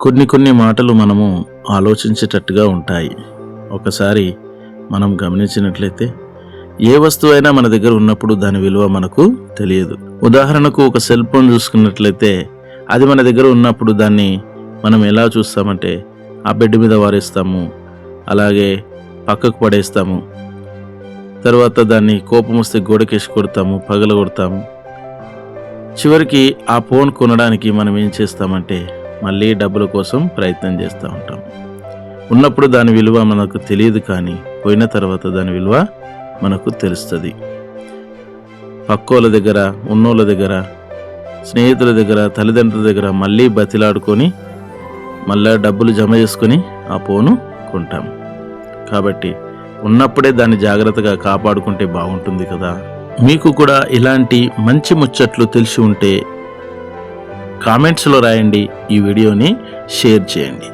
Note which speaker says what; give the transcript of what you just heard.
Speaker 1: కొన్ని కొన్ని మాటలు మనము ఆలోచించేటట్టుగా ఉంటాయి. ఒకసారి మనం గమనించినట్లయితే ఏ వస్తువైనా మన దగ్గర ఉన్నప్పుడు దాని విలువ మనకు తెలియదు. ఉదాహరణకు ఒక సెల్ ఫోన్ చూసుకున్నట్లయితే అది మన దగ్గర ఉన్నప్పుడు దాన్ని మనం ఎలా చూస్తామంటే ఆ బెడ్ మీద వారేస్తాము అలాగే పక్కకు పడేస్తాము తర్వాత దాన్ని కోపం వస్తే గోడకేసి కొడతాము పగల కొడతాము చివరికి ఆ ఫోన్ కొనడానికి మనం ఏం చేస్తామంటే మళ్ళీ డబ్బుల కోసం ప్రయత్నం చేస్తూ ఉంటాం. ఉన్నప్పుడు దాని విలువ మనకు తెలియదు కానీ పోయిన తర్వాత దాని విలువ మనకు తెలుస్తుంది. పక్కోళ్ళ దగ్గర ఉన్నోళ్ళ దగ్గర స్నేహితుల దగ్గర తల్లిదండ్రుల దగ్గర మళ్ళీ బతిలాడుకొని మళ్ళా డబ్బులు జమ చేసుకొని ఆ ఫోను కొంటాం. కాబట్టి ఉన్నప్పుడే దాన్ని జాగ్రత్తగా కాపాడుకుంటే బాగుంటుంది కదా. మీకు కూడా ఇలాంటి మంచి ముచ్చట్లు తెలిసి ఉంటే కామెంట్స్లో రాయండి ఈ వీడియోని షేర్ చేయండి.